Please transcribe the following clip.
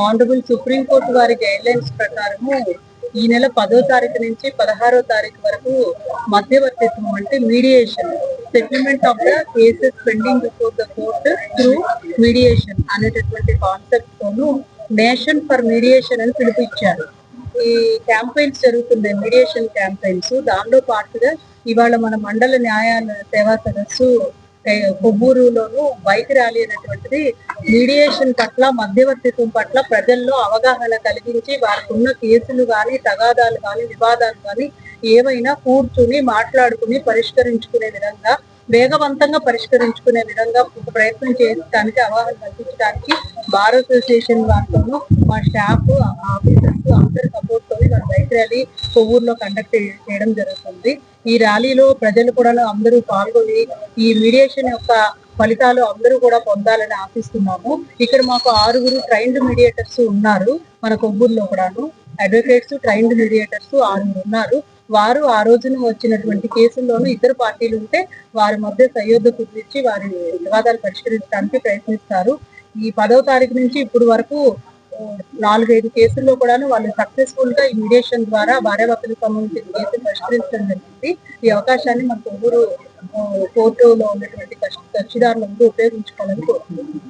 Honourable supreme court వారి guidelines ప్రకారము ఈ నెల పదో తారీఖు నుంచి పదహారో తారీఖు వరకు మధ్యవర్తిత్వం అంటే mediation settlement of the cases pending before the court through mediation అనేటటువంటి కాన్సెప్ట్ తోను నేషన్ ఫర్ మీడియేషన్ అని పిలిపించారు. ఈ క్యాంపెయిన్స్ జరుగుతుంది మీడియేషన్ క్యాంపెయిన్స్ దానిలో పాటుగా ఇవాళ మన మండల న్యాయ సేవా సదస్సు కొవ్వూరులోను బైక్ ర్యాలీ అనేటువంటిది మీడియేషన్ పట్ల మధ్యవర్తిత్వం పట్ల ప్రజల్లో అవగాహన కలిగించి వారికి ఉన్న కేసులు కానీ తగాదాలు కానీ వివాదాలు కానీ ఏవైనా కూర్చుని మాట్లాడుకుని పరిష్కరించుకునే విధంగా వేగవంతంగా పరిష్కరించుకునే విధంగా ఒక ప్రయత్నం చేయడానికి అవగాహన కల్పించడానికి బార్ అసోసియేషన్ వారితోనూ మా స్టాఫ్ ఆఫీసర్స్ అందరి సపోర్ట్ తోని మన బైక్ ర్యాలీ కొవ్వూరులో కండక్ట్ చేయడం జరుగుతుంది. ఈ ర్యాలీలో ప్రజలు కూడా అందరూ పాల్గొని ఈ మీడియేషన్ యొక్క ఫలితాలు అందరూ కూడా పొందాలని ఆశిస్తున్నాము. ఇక్కడ మాకు ఆరుగురు ట్రైన్డ్ మీడియేటర్స్ ఉన్నారు మన కొవ్వూరులో కూడాను. అడ్వకేట్స్ ట్రైన్డ్ మీడియేటర్స్ ఆరుగురు ఉన్నారు. వారు ఆ రోజున వచ్చినటువంటి కేసుల్లోనూ ఇద్దరు పార్టీలు ఉంటే వారి మధ్య సయోధ్య కుదిరించి వారి వివాదాలు పరిష్కరించడానికి ప్రయత్నిస్తారు. ఈ పదవ తారీఖు నుంచి ఇప్పుడు వరకు నాలుగైదు కేసుల్లో కూడాను వాళ్ళు సక్సెస్ఫుల్గా ఈ మీడియేషన్ ద్వారా భార్యాభర్తలకు సంబంధించిన కేసులు పరిష్కరించడం జరిగింది. ఈ అవకాశాన్ని మన కొవ్వూరు కోర్టులో ఉన్నటువంటి కక్షిదారులందరూ ఉపయోగించుకోవాలని కోరుతున్నాను